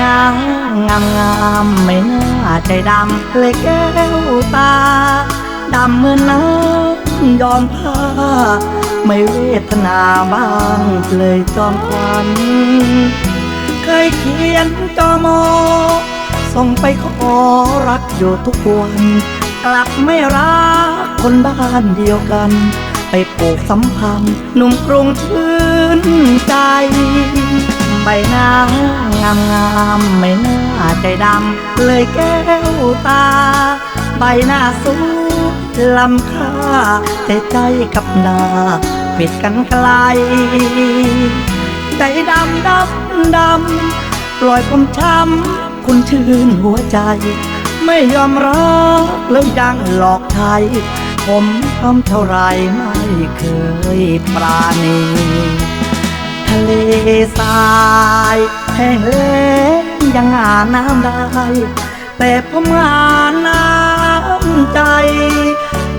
งามงามไม่น่าใจดำเลยแก้วตาดำเหมือนน้ำยอมผ้า ไม่เวทนาบ้างเลยจอมควันเคยเขียนจอมอ ส่งไปขอรักอยู่ทุกวัน กลับไม่รักคนบ้านเดียวกัน ไปปลูกสัมพันธ์หนุ่มกรุงชื่นใจ ใบหน้างามงามไม่น่าใจดำเลยแก้วตา ใบหน้าสูงลำค่าแต่ใจกับหน้าปิดกันไกลใจดำดำดำปล่อยผมช้ำคุณชื่นหัวใจ ไม่ยอมรักแล้วยังหลอกไทยผมทำเท่าไรไม่เคยปราณี ทะเลทรายแห้งแล้งยังหาน้ำได้ แต่ผมหาน้ำใจ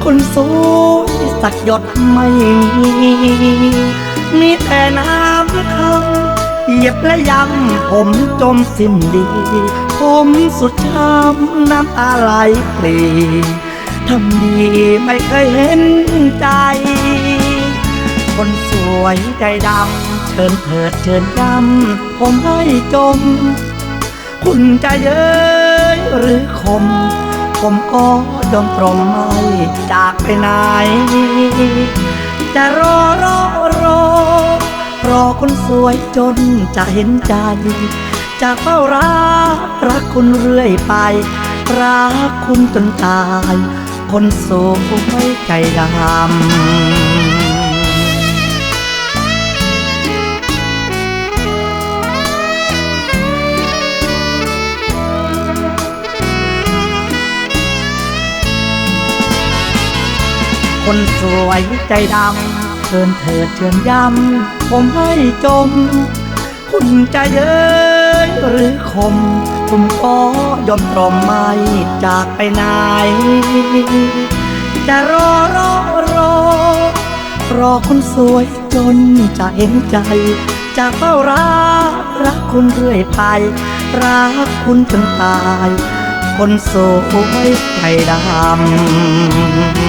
คนสวยสักหยดไม่มี มีแต่น้ำคำเหยียบและยำผมจมสิ้นดี ผมสุดช้ำน้ำตาไหลปรีทำดีไม่เคยเห็นใจ คนสวยใจดำ ชิญเถิดเชิญยำผมให้จม คุณจะเย้ยหรือคม ผมก็ยอมตรมไม่จากไปไหน จะรอรอรอรอคนสวยจนจะเห็นใจ จะเฝ้ารักรักคุณเรื่อยไป รักคุณจนตาย คนสวยใจดำ คนสวยใจดำเชิญเถิดเชิญย้ำผมให้จม คุณจะเย้ยหรือคมผมก็ยอมตรอมไม่จากไปไหน จะรอรอรอ รอคนสวยจนจะเห็นใจ จะเฝ้ารักรักคุณเรื่อยไปรักคุณจนตาย คนสวยใจดำ